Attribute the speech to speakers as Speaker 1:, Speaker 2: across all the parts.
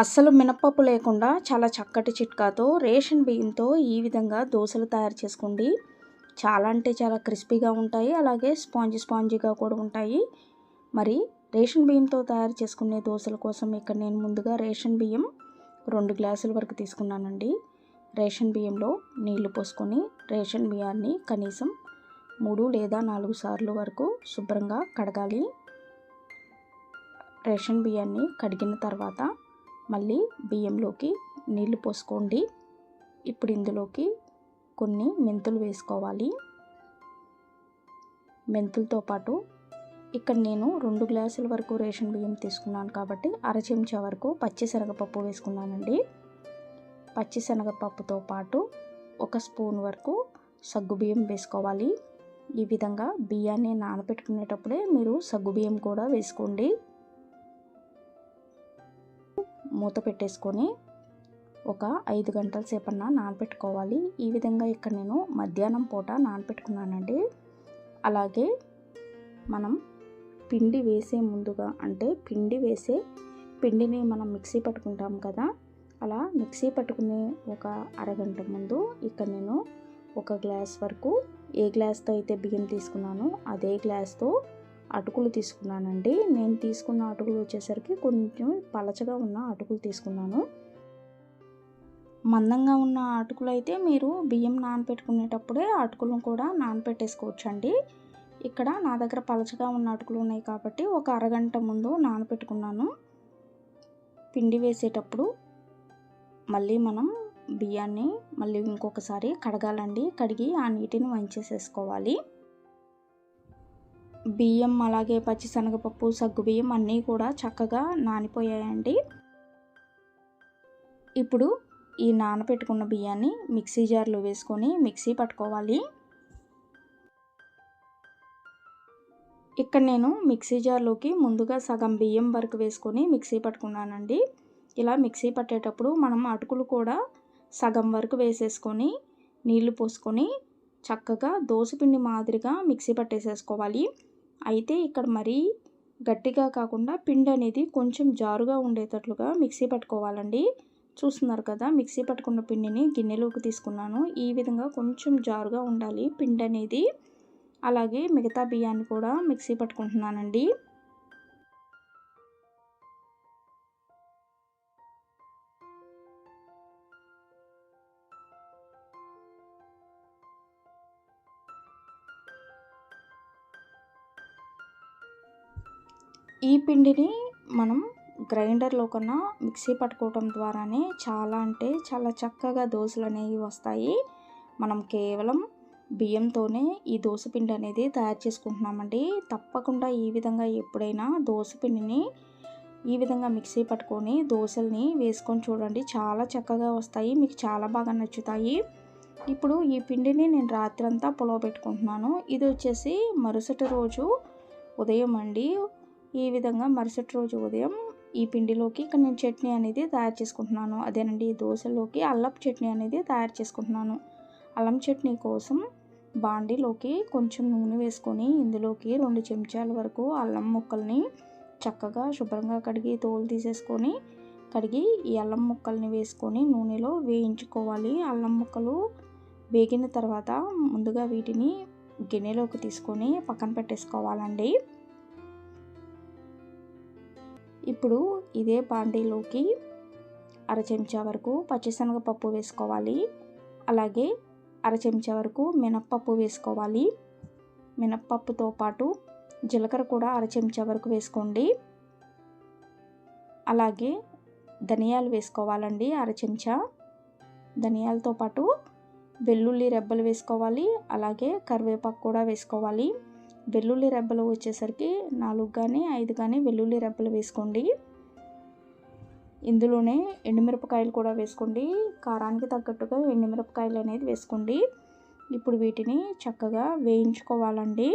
Speaker 1: అస్సలు మినప్పప్పు లేకుండా చాలా చక్కటి చిట్కాతో రేషన్ బియ్యంతో ఈ విధంగా దోశలు తయారు చేసుకోండి. చాలా అంటే చాలా క్రిస్పీగా ఉంటాయి. అలాగే స్పాంజీ స్పాంజీగా కూడా ఉంటాయి. మరి రేషన్ బియ్యంతో తయారు చేసుకునే దోశల కోసం ఇక్కడ నేను ముందుగా రేషన్ బియ్యం రెండు గ్లాసుల వరకు తీసుకున్నానండి. రేషన్ బియ్యంలో నీళ్ళు పోసుకొని రేషన్ బియ్యాన్ని కనీసం మూడు లేదా నాలుగు సార్లు వరకు శుభ్రంగా కడగాలి. రేషన్ బియ్యాన్ని కడిగిన తర్వాత మళ్ళీ బియ్యంలోకి నీళ్ళు పోసుకోండి. ఇప్పుడు ఇందులోకి కొన్ని మెంతులు వేసుకోవాలి. మెంతులతో పాటు ఇక్కడ నేను రెండు గ్లాసుల వరకు రేషన్ బియ్యం తీసుకున్నాను కాబట్టి అర చెంచా వరకు పచ్చిశనగపప్పు వేసుకున్నానండి. పచ్చిశనగపప్పుతో పాటు ఒక స్పూన్ వరకు సగ్గుబియ్యం వేసుకోవాలి. ఈ విధంగా బియ్యాన్ని నానబెట్టుకునేటప్పుడే మీరు సగ్గుబియ్యం కూడా వేసుకోండి. మూత పెట్టేసుకొని ఒక ఐదు గంటల సేపన్నా నానబెట్టుకోవాలి ఈ విధంగా ఇక్కడ నేను మధ్యాహ్నం పూట నానబెట్టుకున్నానండి అలాగే మనం పిండి వేసే ముందుగా అంటే పిండి వేసే పిండిని మనం మిక్సీ పట్టుకుంటాం కదా అలా మిక్సీ పట్టుకునే ఒక అరగంట ముందు ఇక్కడ నేను ఒక గ్లాస్ వరకు ఏ గ్లాస్తో అయితే బియ్యం తీసుకున్నానో అదే గ్లాస్తో అటుకులు తీసుకున్నానండి. నేను తీసుకున్న అటుకులు వచ్చేసరికి కొంచెం పలచగా ఉన్న అటుకులు తీసుకున్నాను. మందంగా ఉన్న అటుకులు అయితే మీరు బియ్యం నానపెట్టుకునేటప్పుడే అటుకులను కూడా నానపెట్టేసుకోవచ్చు అండి ఇక్కడ నా దగ్గర పలచగా ఉన్న అటుకులు ఉన్నాయి కాబట్టి ఒక అరగంట ముందు నానపెట్టుకున్నాను. పిండి వేసేటప్పుడు మళ్ళీ మనం బియ్యాన్ని మళ్ళీ ఇంకొకసారి కడగాలండి. కడిగి ఆ నీటిని వంచేసేసుకోవాలి. బియ్యం అలాగే పచ్చిశనగపప్పు సగ్గు బియ్యం అన్నీ కూడా చక్కగా నానిపోయాయండి. ఇప్పుడు ఈ నానపెట్టుకున్న బియ్యాన్ని మిక్సీ జార్లో వేసుకొని మిక్సీ పట్టుకోవాలి. ఇక్కడ నేను మిక్సీ జార్లోకి ముందుగా సగం బియ్యం వరకు వేసుకొని మిక్సీ పట్టుకున్నానండి. ఇలా మిక్సీ పట్టేటప్పుడు మనం అటుకులు కూడా సగం వరకు వేసేసుకొని నీళ్ళు పోసుకొని చక్కగా దోసపిండి మాదిరిగా మిక్సీ పట్టేసేసుకోవాలి. అయితే ఇక్కడ మరీ గట్టిగా కాకుండా పిండి అనేది కొంచెం జారుగా ఉండేటట్లుగా మిక్సీ పట్టుకోవాలండి. చూస్తున్నారు కదా మిక్సీ పట్టుకున్న పిండిని గిన్నెలోకి తీసుకున్నాను. ఈ విధంగా కొంచెం జారుగా ఉండాలి పిండి అనేది. అలాగే మిగతా బియ్యాన్ని కూడా మిక్సీ పట్టుకుంటున్నానండి. ఈ పిండిని మనం గ్రైండర్లో కన్నా మిక్సీ పట్టుకోవటం ద్వారానే చాలా అంటే చాలా చక్కగా దోశలు అనేవి వస్తాయి. మనం కేవలం బియ్యంతోనే ఈ దోశపిండి అనేది తయారు చేసుకుంటున్నామండి. తప్పకుండా ఈ విధంగా ఎప్పుడైనా దోశపిండిని ఈ విధంగా మిక్సీ పట్టుకొని దోశల్ని వేసుకొని చూడండి. చాలా చక్కగా వస్తాయి. మీకు చాలా బాగా నచ్చుతాయి. ఇప్పుడు ఈ పిండిని నేను రాత్రంతా పొలవ పెట్టుకుంటున్నాను. ఇది వచ్చేసి మరుసటి రోజు ఉదయం అండి. ఈ విధంగా మరుసటి రోజు ఉదయం ఈ పిండిలోకి ఇక్కడ నేను చట్నీ అనేది తయారు చేసుకుంటున్నాను. అదేనండి దోశలోకి అల్లపు చట్నీ అనేది తయారు చేసుకుంటున్నాను. అల్లం చట్నీ కోసం బాండీలోకి కొంచెం నూనె వేసుకొని ఇందులోకి రెండు చెంచాల వరకు అల్లం ముక్కల్ని చక్కగా శుభ్రంగా కడిగి తోలు తీసేసుకొని కడిగి ఈ అల్లం ముక్కల్ని వేసుకొని నూనెలో వేయించుకోవాలి. అల్లం ముక్కలు వేగిన తర్వాత ముందుగా వీటిని గిన్నెలోకి తీసుకొని పక్కన పెట్టేసుకోవాలండి. ఇప్పుడు ఇదే బాండీలోకి అర చెంచా వరకు పచ్చిశనగపప్పు వేసుకోవాలి. అలాగే అర చెంచా వరకు మినప్పప్పు వేసుకోవాలి. మినప్పప్పుతో పాటు జీలకర్ర కూడా అర చెంచా వరకు వేసుకోండి. అలాగే ధనియాలు వేసుకోవాలండి అర చెంచా. ధనియాలతో పాటు వెల్లుల్లి రెబ్బలు వేసుకోవాలి. అలాగే కరివేపాకు కూడా వేసుకోవాలి. వెల్లుల్లి రెబ్బలు వచ్చేసరికి నాలుగు కానీ ఐదు కానీ వెల్లుల్లి రెబ్బలు వేసుకోండి. ఇందులోనే ఎండుమిరపకాయలు కూడా వేసుకోండి. కారానికి తగ్గట్టుగా ఎండుమిరపకాయలు అనేది వేసుకోండి. ఇప్పుడు వీటిని చక్కగా వేయించుకోవాలండి.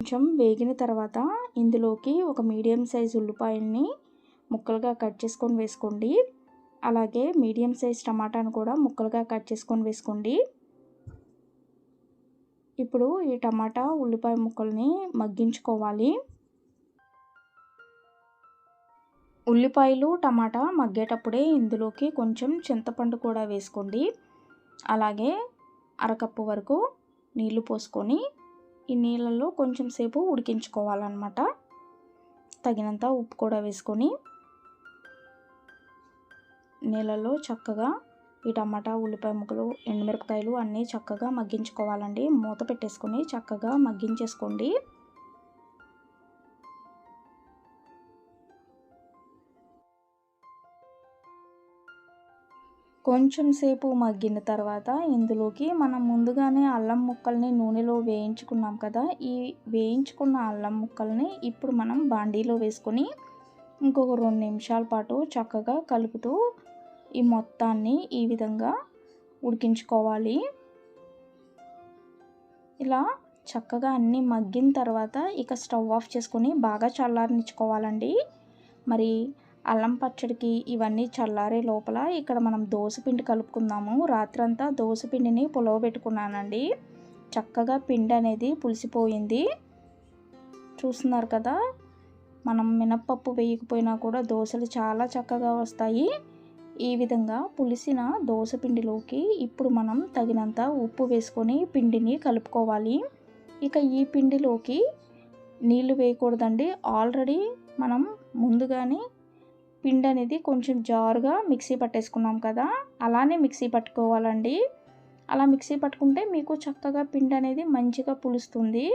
Speaker 1: కొంచెం వేగిన తర్వాత ఇందులోకి ఒక మీడియం సైజ్ ఉల్లిపాయల్ని ముక్కలుగా కట్ చేసుకొని వేసుకోండి. అలాగే మీడియం సైజ్ టమాటాను కూడా ముక్కలుగా కట్ చేసుకొని వేసుకోండి. ఇప్పుడు ఈ టమాటా ఉల్లిపాయ ముక్కల్ని మగ్గించుకోవాలి. ఉల్లిపాయలు టమాటా మగ్గేటప్పుడే ఇందులోకి కొంచెం చింతపండు కూడా వేసుకోండి. అలాగే అరకప్పు వరకు నీళ్ళు పోసుకొని ఈ నీళ్ళల్లో కొంచెం సేపు ఉడికించుకోవాలన్నమాట. తగినంత ఉప్పు కూడా వేసుకొని నీళ్ళల్లో చక్కగా ఈ టమాటా ఉల్లిపాయ ముక్కలు ఎండుమిరపకాయలు అన్నీ చక్కగా మగ్గించుకోవాలండి. మూత పెట్టేసుకొని చక్కగా మగ్గించేసుకోండి. కొంచెం సేపు మగ్గిన తర్వాత ఇందులోకి మనం ముందుగానే అల్లం ముక్కల్ని నూనెలో వేయించుకున్నాం కదా ఈ వేయించుకున్న అల్లం ముక్కల్ని ఇప్పుడు మనం బాండీలో వేసుకొని ఇంకొక రెండు నిమిషాల పాటు చక్కగా కలుపుతూ ఈ మొత్తాన్ని ఈ విధంగా ఉడికించుకోవాలి. ఇలా చక్కగా అన్నీ మగ్గిన తర్వాత ఇక స్టవ్ ఆఫ్ చేసుకొని బాగా చల్లారనిచ్చుకోవాలండి. మరి అల్లం పచ్చడికి ఇవన్నీ చల్లారే లోపల ఇక్కడ మనం దోసపిండి కలుపుకుందాము. రాత్రంతా దోసపిండిని పులవ పెట్టుకున్నానండి. చక్కగా పిండి అనేది పులిసిపోయింది. చూస్తున్నారు కదా మనం మినప్పప్పు వేయకపోయినా కూడా దోశలు చాలా చక్కగా వస్తాయి. ఈ విధంగా పులిసిన దోసపిండిలోకి ఇప్పుడు మనం తగినంత ఉప్పు వేసుకొని పిండిని కలుపుకోవాలి. ఇక ఈ పిండిలోకి నీళ్ళు వేయకూడదండి. ఆల్రెడీ మనం ముందుగానే పిండి అనేది కొంచెం జారుగా మిక్సీ పట్టేసుకున్నాం కదా అలానే మిక్సీ పట్టుకోవాలండి. అలా మిక్సీ పట్టుకుంటే మీకు చక్కగా పిండి అనేది మంచిగా పులుస్తుంది.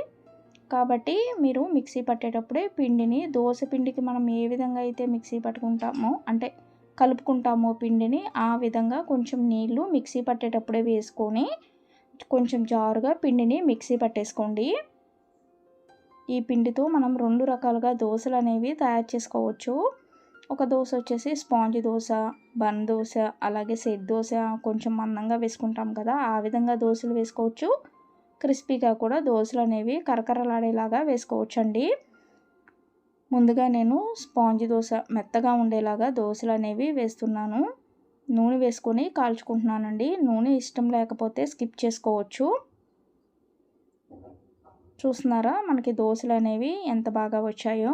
Speaker 1: కాబట్టి మీరు మిక్సీ పట్టేటప్పుడే పిండిని దోశ పిండికి మనం ఏ విధంగా అయితే మిక్సీ పట్టుకుంటామో అంటే కలుపుకుంటాము పిండిని. ఆ విధంగా కొంచెం నీళ్ళు మిక్సీ పట్టేటప్పుడే వేసుకొని కొంచెం జారుగా పిండిని మిక్సీ పట్టేసుకోండి. ఈ పిండితో మనం రెండు రకాలుగా దోశలు అనేవి తయారు చేసుకోవచ్చు. ఒక దోశ వచ్చేసి స్పాంజ్ దోశ బన్ దోశ అలాగే సెట్ దోశ కొంచెం మందంగా వేసుకుంటాం కదా ఆ విధంగా దోశలు వేసుకోవచ్చు. క్రిస్పీగా కూడా దోశలు అనేవి కరకరలాడేలాగా వేసుకోవచ్చు అండి ముందుగా నేను స్పాంజ్ దోశ మెత్తగా ఉండేలాగా దోశలు అనేవి వేస్తున్నాను. నూనె వేసుకొని కాల్చుకుంటున్నానండి. నూనె ఇష్టం లేకపోతే స్కిప్ చేసుకోవచ్చు. చూస్తున్నారా మనకి దోశలు అనేవి ఎంత బాగా వచ్చాయో?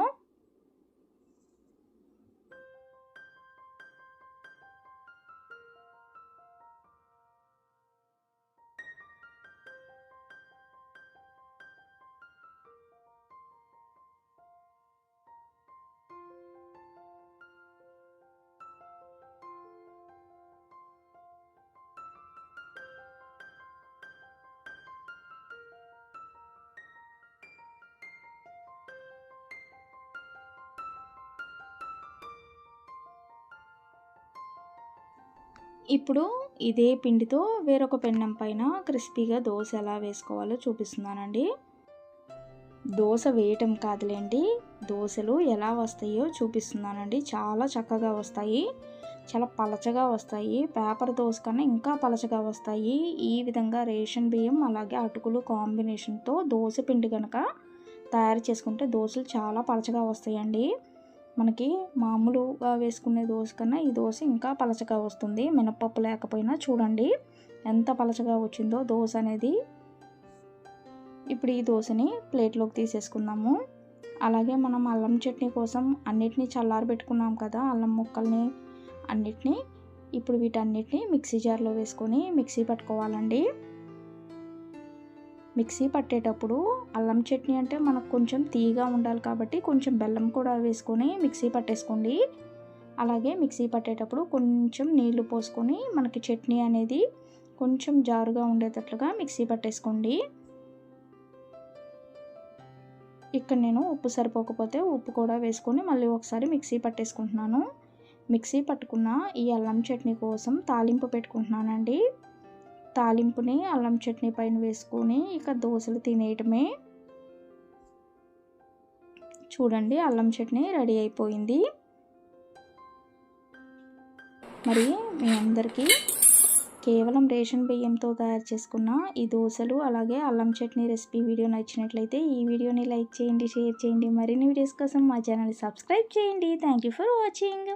Speaker 1: ఇప్పుడు ఇదే పిండితో వేరొక పెన్నం పైన క్రిస్పీగా దోశ ఎలా వేసుకోవాలో చూపిస్తున్నానండి. దోశ వేయటం కాదులేండి దోశలు ఎలా వస్తాయో చూపిస్తున్నానండి. చాలా చక్కగా వస్తాయి చాలా పలచగా వస్తాయి. పేపర్ దోశ కన్నా ఇంకా పలచగా వస్తాయి. ఈ విధంగా రేషన్ బియ్యం అలాగే అటుకులు కాంబినేషన్తో దోశ పిండి కనుక తయారు చేసుకుంటే దోశలు చాలా పలచగా వస్తాయండి. మనకి మామూలుగా వేసుకునే దోశ కన్నా ఈ దోశ ఇంకా పలచగా వస్తుంది. మినప్పప్పు లేకపోయినా చూడండి ఎంత పలచగా వచ్చిందో దోశ అనేది. ఇప్పుడు ఈ దోశని ప్లేట్లోకి తీసేసుకుందాము. అలాగే మనం అల్లం చట్నీ కోసం అన్నిటినీ చల్లారబెట్టుకున్నాం కదా అల్లం ముక్కల్ని అన్నిటినీ ఇప్పుడు వీటన్నిటిని మిక్సీ జార్లో వేసుకొని మిక్సీ పట్టుకోవాలండి. మిక్సీ పట్టేటప్పుడు అల్లం చట్నీ అంటే మనకు కొంచెం తీగా ఉండాలి కాబట్టి కొంచెం బెల్లం కూడా వేసుకొని మిక్సీ పట్టేసుకోండి. అలాగే మిక్సీ పట్టేటప్పుడు కొంచెం నీళ్ళు పోసుకొని మనకి చట్నీ అనేది కొంచెం జారుగా ఉండేటట్లుగా మిక్సీ పట్టేసుకోండి. ఇక్కడ నేను ఉప్పు సరిపోకపోతే ఉప్పు కూడా వేసుకొని మళ్ళీ ఒకసారి మిక్సీ పట్టేసుకుంటున్నాను. మిక్సీ పట్టుకున్న ఈ అల్లం చట్నీ కోసం తాలింపు పెట్టుకుంటున్నానండి. తాలింపుని అల్లం చట్నీ పైన వేసుకొని ఇక దోశలు తినేయటమే. చూడండి అల్లం చట్నీ రెడీ అయిపోయింది. మరి మీ అందరికీ కేవలం రేషన్ బియ్యంతో తయారు చేసుకున్న ఈ దోశలు అలాగే అల్లం చట్నీ రెసిపీ వీడియో నచ్చినట్లయితే ఈ వీడియోని లైక్ చేయండి షేర్ చేయండి. మరిన్ని వీడియోస్ కోసం మా ఛానల్ సబ్స్క్రైబ్ చేయండి. Thank you for watching.